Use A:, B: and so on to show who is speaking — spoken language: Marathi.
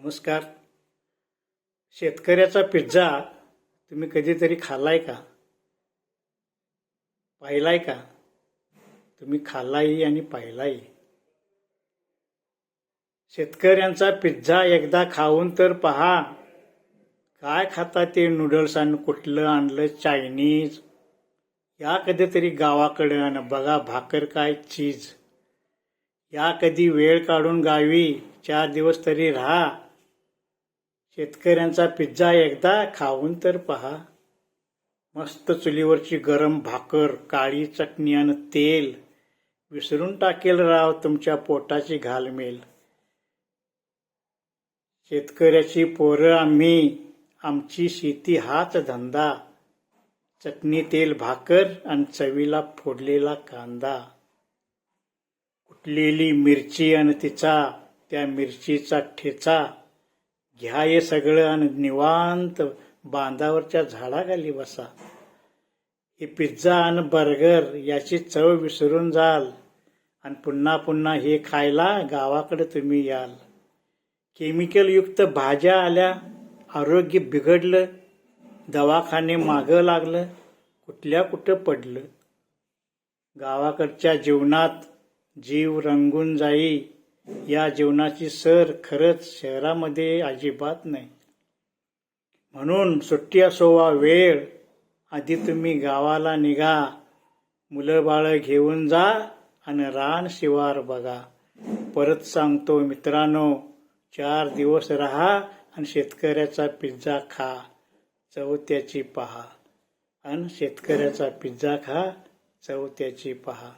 A: नमस्कार. शेतकऱ्याचा पिझ्झा तुम्ही कधीतरी खाल्लाय का? पाहिलाय का? तुम्ही खाल्लाही आणि पाहिलाही शेतकऱ्यांचा पिझ्झा एकदा खाऊन तर पहा. काय खाता ते नूडल्स आणि कुठलं आणलं चायनीज या कधीतरी गावाकडं आणि बघा भाकर काय चीज या कधी वेळ काढून गावी? चार दिवस तरी राहा. शेतकऱ्यांचा पिझ्झा एकदा खाऊन तर पहा. मस्त चुलीवरची गरम भाकर काळी चटणी आणि तेल विसरून टाकेल राव तुमच्या पोटाची घालमेल. शेतकऱ्याची पोरं आम्ही आमची शेती हाच धंदा. चटणी तेल भाकर आणि चवीला फोडलेला कांदा. कुटलेली मिरची आणि तिचा त्या मिरचीचा ठेचा. घ्या हे सगळं आणि निवांत बांधावरच्या झाडाखाली बसा. हे पिझ्झा आणि बर्गर याची चव विसरून जाल आणि पुन्हा पुन्हा हे खायला गावाकडे तुम्ही याल. केमिकलयुक्त भाज्या आल्या आरोग्य बिघडलं दवाखाने मागं लागलं कुठल्या कुठं पडलं. गावाकडच्या जीवनात जीव रंगून जाई. या जीवनाची सर खरंच शहरामध्ये अजिबात नाही. म्हणून सुट्टी असो वा वेळ आधी तुम्ही गावाला निघा मुलं बाळं घेऊन जा आणि रान शिवार बघा. परत सांगतो मित्रांनो चार दिवस राहा आणि शेतकऱ्याचा पिझ्झा खा. चव त्याची पहा. आणि शेतकऱ्याचा पिझ्झा खा चव त्याची पहा.